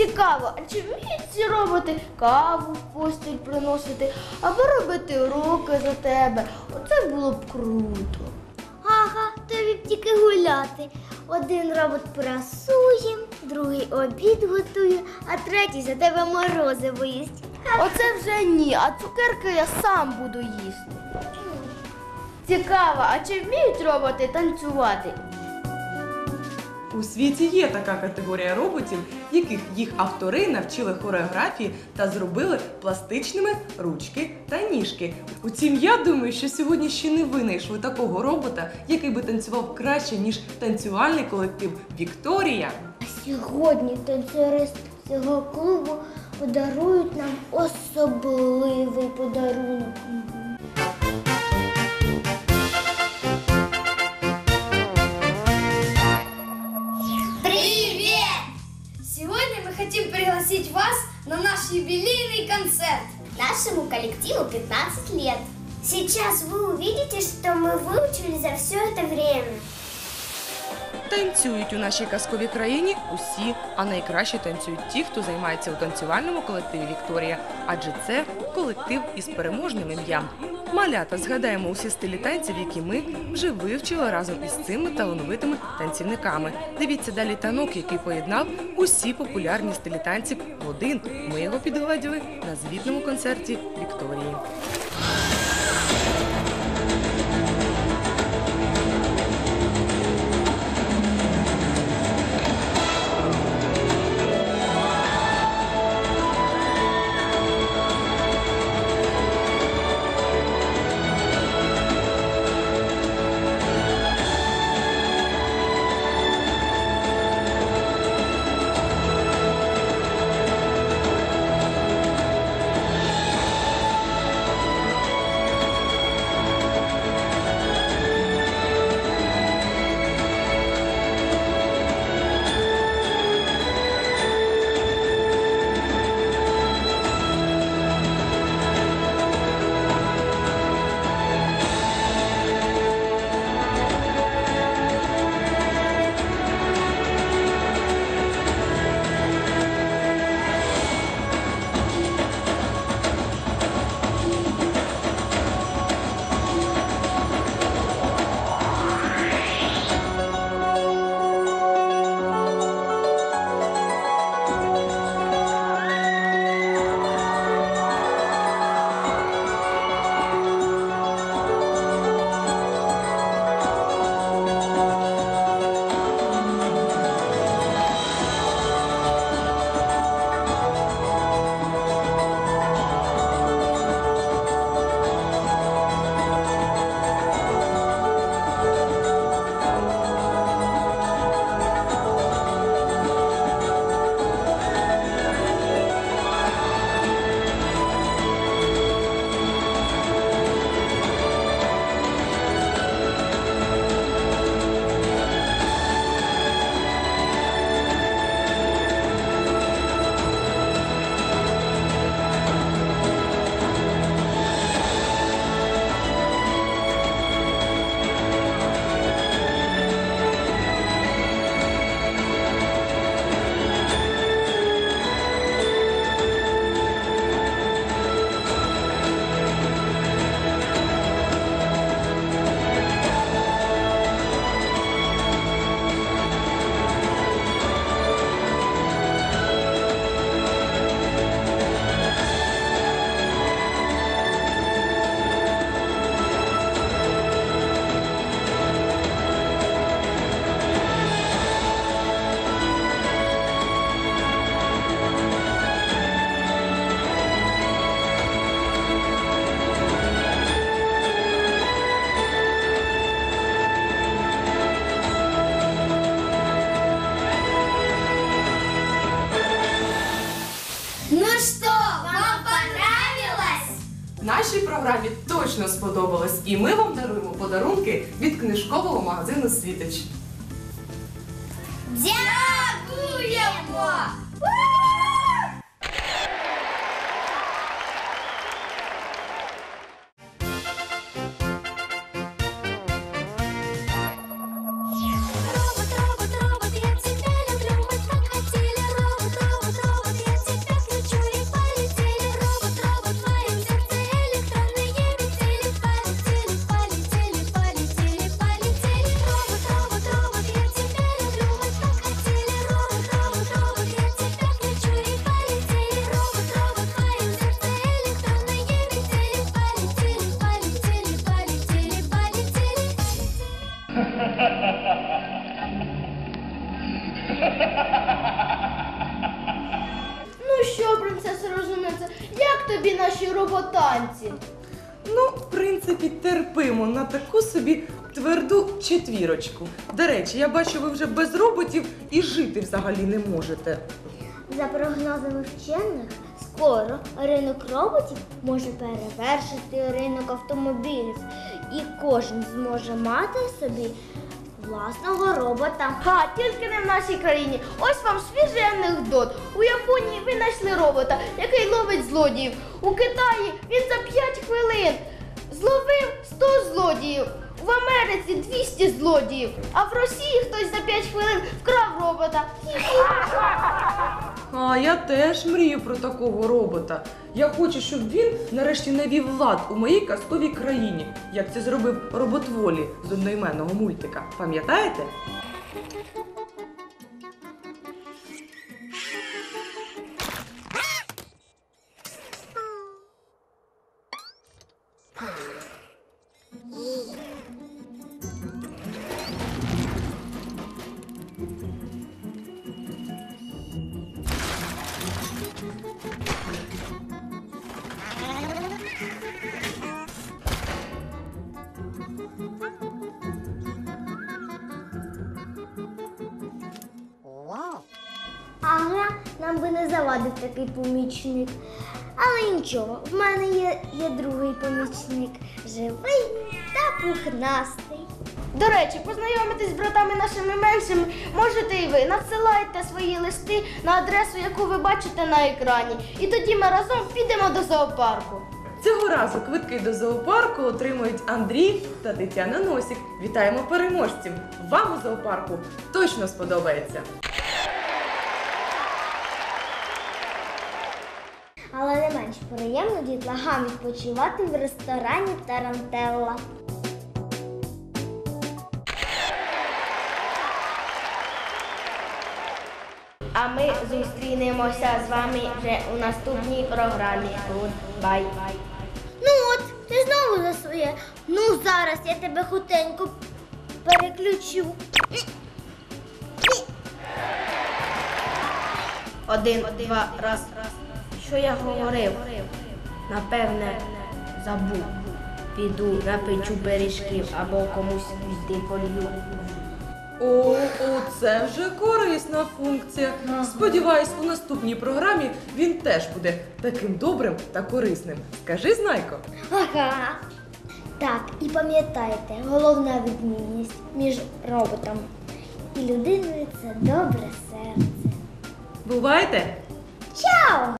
Цікаво, а чи вміють ці роботи каву в постіль приносити або робити уроки за тебе? Оце було б круто. Ага, тобі б тільки гуляти. Один робот прасує, другий обід готує, а третій за тебе морозиво їсть. Оце вже ні, а цукерки я сам буду їсти. Цікаво, а чи вміють роботи танцювати? У світі є така категорія роботів, яких їх автори навчили хореографії та зробили пластичними ручки та ніжки. Утім, я думаю, що сьогодні ще не винайшли такого робота, який би танцював краще, ніж танцювальний колектив Вікторія. Сьогодні танцюристи цього клубу подарують нам особливий подарунок. пригласить вас на наш юбилейный концерт. Нашему коллективу 15 лет. Сейчас вы увидите, что мы выучили за все это время. Танцюють у нашій казковій країні усі, а найкраще танцюють ті, хто займається у танцювальному колективі Вікторія, адже це колектив із переможним ім'ям. Малята згадаємо усі стилі танців, які ми вже вивчили разом із цими талановитими танцівниками. Дивіться далі танок, який поєднав усі популярні стилі танців в один. Ми його підгладіли на звітному концерті Вікторії. Нашій програмі точно сподобалось, і ми вам даруємо подарунки від книжкового магазину Світоч. Дякуємо! Роботанці? Ну, в принципі, терпимо на таку собі тверду четвірочку. До речі, я бачу, ви вже без роботів і жити взагалі не можете. За прогнозами вчених, скоро ринок роботів може перевершити ринок автомобілів, і кожен зможе мати собі власного робота. Ха, тільки не в нашій країні. Ось вам свіжий анекдот. У Японії винайшли робота, який ловить злодіїв. У Китаї він за 5 хвилин зловив 100 злодіїв. В Америці 200 злодіїв, а в Росії хтось за 5 хвилин вкрав робота. А я теж мрію про такого робота. Я хочу, щоб він нарешті навів лад у моїй казковій країні, як це зробив робот Волі з одноіменного мультика. Пам'ятаєте? Ага, нам би не завадив такий помічник. Але нічого, в мене є, є другий помічник. Живий та пухнастий. До речі, познайомитись з братами нашими меншими можете і ви. Надсилайте свої листи на адресу, яку ви бачите на екрані. І тоді ми разом підемо до зоопарку. Цього разу квитки до зоопарку отримують Андрій та Тетяна Носік. Вітаємо переможців! Вам у зоопарку точно сподобається! Менш приємно дітлагам відпочивати в ресторані Тарантелла. А ми зустрінемося з вами вже у наступній програмі. Goodbye. Ну от, ти знову за своє. Ну зараз я тебе хутенько переключу. Один, два, раз, раз. Що я говорив? Напевне, забув. Піду напечу пиріжків або комусь йти полью. О, о, це вже корисна функція. Сподіваюсь, у наступній програмі він теж буде таким добрим та корисним. Скажи, знайко. Ага. Так, і пам'ятайте, головна відмінність між роботом і людиною це добре серце. Бувайте! Чао!